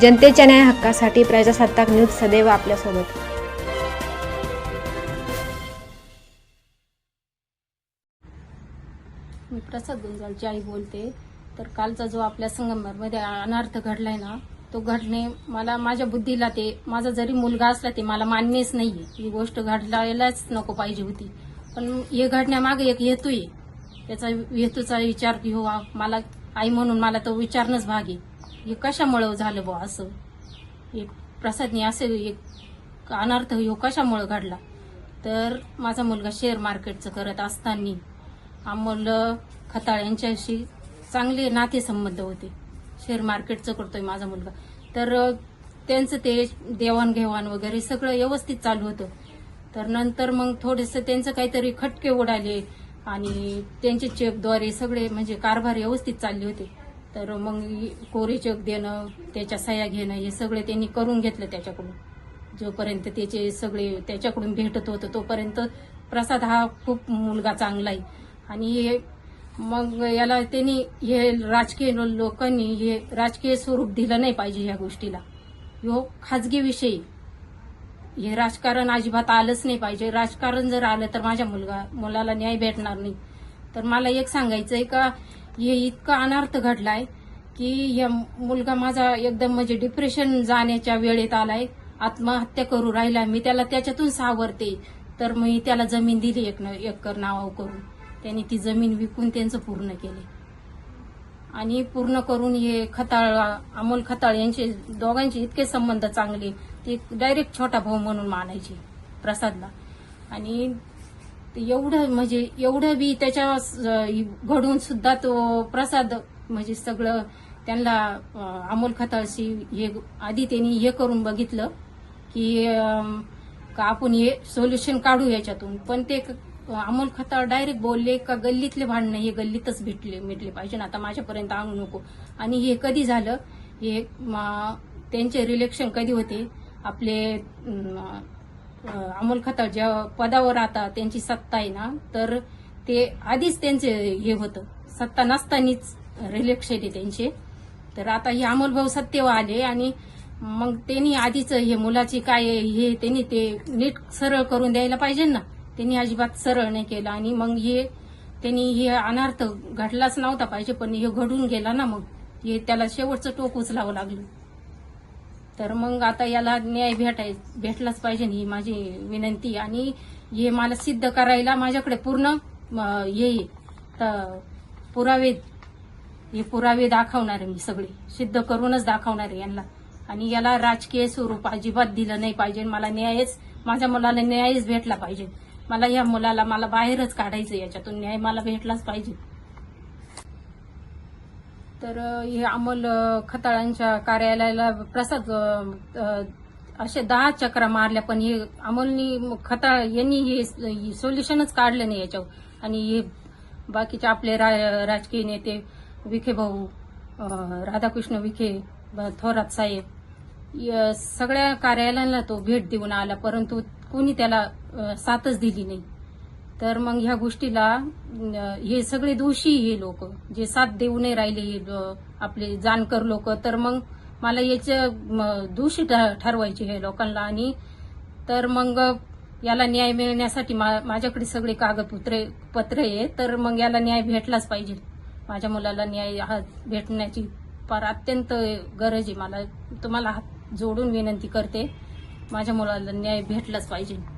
जनतेच्या न्याय हक्कासाठी प्रजासत्ताक न्यूज सदैव आपल्यासोबत. मी प्रसाद गुंजाळची आई बोलते. तर कालचा जो आपल्या संगमरमध्ये अनर्थ घडलाय ना तो घडणे मला माझ्या बुद्धीला ते माझा जरी मुलगा असला ते मला मान्यच नाहीये. ही गोष्ट घडलायलाच नको पाहिजे होती. पण हे घडण्यामागे एक हेतू आहे. त्याचा हेतूचा विचार घेऊ हो, मला आई म्हणून मला तो विचारणंच भाग आहे. हे कशामुळं झालं बुवा असं? एक प्रसादने असे एक अनर्थ ह्यो कशामुळं घडला? तर माझा मुलगा शेअर मार्केटचं करत असताना अमोल खताळ यांच्याशी चांगले नातेसंबंध होते. शेअर मार्केटचं करतोय माझा मुलगा. तर त्यांचं ते देवाणघेवाण वगैरे सगळं व्यवस्थित चालू होतं. तर नंतर मग थोडेसे त्यांचं काहीतरी खटके उडाले आणि त्यांचे चेकद्वारे सगळे म्हणजे कारभार व्यवस्थित चालले होते. तर मग कोरे देणं त्याच्या सह्या घेणं हे सगळे त्यांनी करून घेतलं त्याच्याकडून. जोपर्यंत त्याचे सगळे त्याच्याकडून भेटत होतं तोपर्यंत प्रसाद हा खूप मुलगा चांगला आहे. आणि हे मग याला त्यांनी हे राजकीय लोकांनी हे राजकीय स्वरूप दिलं नाही पाहिजे ह्या गोष्टीला. ह्यो खाजगी विषय. हे राजकारण अजिबात आलंच नाही पाहिजे. राजकारण जर आलं तर माझ्या मुलगा मुलाला न्याय भेटणार नाही. तर मला एक सांगायचं आहे का हे इतका अनर्थ घडलाय की या मुलगा माझा एकदम म्हणजे डिप्रेशन जाण्याच्या वेळेत आलाय. आत्महत्या करू राहिला मी. त्याला त्याच्यातून सावरते. तर मी त्याला जमीन दिली एक न- एकर नावावर करून. त्यांनी ती जमीन विकून त्यांचं पूर्ण केले. आणि पूर्ण करून हे खताळ अमोल खताळ यांचे दोघांचे इतके संबंध चांगले. ते डायरेक्ट छोटा भाऊ म्हणून मानायचे प्रसादला. आणि एवढं म्हणजे एवढं बी त्याच्या घडून सुद्धा तो प्रसाद म्हणजे सगळं त्यांना अं, अमोल खताळशी हे आधी त्यांनी हे करून बघितलं की का आपण हे सोल्युशन काढू याच्यातून पण ते क- अमोल खताळ डायरेक्ट बोलले का गल्लीतले भांडणं हे गल्लीतच भेटले मिटले पाहिजे ना आता माझ्यापर्यंत आणू नको. आणि हे कधी झालं? हे त्यांचे रिलेक्शन कधी होते? आपले अमोल खताळ ज्या पदावर आता त्यांची सत्ता आहे ना तर ते आधीच त्यांचे हे होतं. सत्ता नसतानीच रिलेक्शन आहे त्यांचे. तर आता हे अमोल भाऊ सत्तेवर आले आणि मग त्यांनी आधीच हे मुलाची काय हे त्यांनी ते नीट सरळ करून द्यायला पाहिजे ना. त्यांनी अजिबात सरळ नाही केलं आणि मग हे त्यांनी हे अनर्थ घडलाच नव्हता पाहिजे पण हे घडून गेला ना मग. हे त्याला शेवटचं टोक उचलावं लागलं. तर मग आता याला न्याय भेटाय भेटलाच पाहिजे ही माझी विनंती. आणि हे मला सिद्ध करायला माझ्याकडे पूर्ण हे तर पुरावे हे पुरावे दाखवणार आहे मी सगळे. सिद्ध करूनच दाखवणार आहे यांना. आणि याला राजकीय स्वरूप अजिबात दिलं नाही पाहिजे. मला न्यायच माझ्या मुलाला न्यायच भेटला पाहिजे. मला या मुलाला मला बाहेरच काढायचं याच्यातून. न्याय मला भेटलाच पाहिजे. तर हे अमोल खताळांच्या कार्यालयाला प्रसाद असे दहा चक्रा मारल्या पण हे अमोलनी खताळ यांनी हे सोल्युशनच काढलं नाही याच्यावर. आणि हे बाकीचे आपले रा- राजकीय नेते विखे भाऊ राधाकृष्ण विखे थोरात साहेब सगळ्या कार्यालयाला तो भेट देऊन आला परंतु कोणी त्याला साथच दिली नाही. तर मग ह्या गोष्टीला हे सगळे दोषी हे लोक जे साथ देऊ नाही राहिले हे आपले जाणकर लोक. तर मग मला याचे दोषी ठ- ठरवायचे हे लोकांना. आणि तर मग याला न्याय मिळण्यासाठी मा- माझ्याकडे सगळे कागदपत्रे पत्र आहे. तर मग याला न्याय भेटलाच पाहिजे. माझ्या मुलाला न्याय हा भेटण्याची फार अत्यंत गरज आहे. मला तुम्हाला हात जोडून विनंती करते. माझ्या मुलाला न्याय भेटलाच पाहिजे.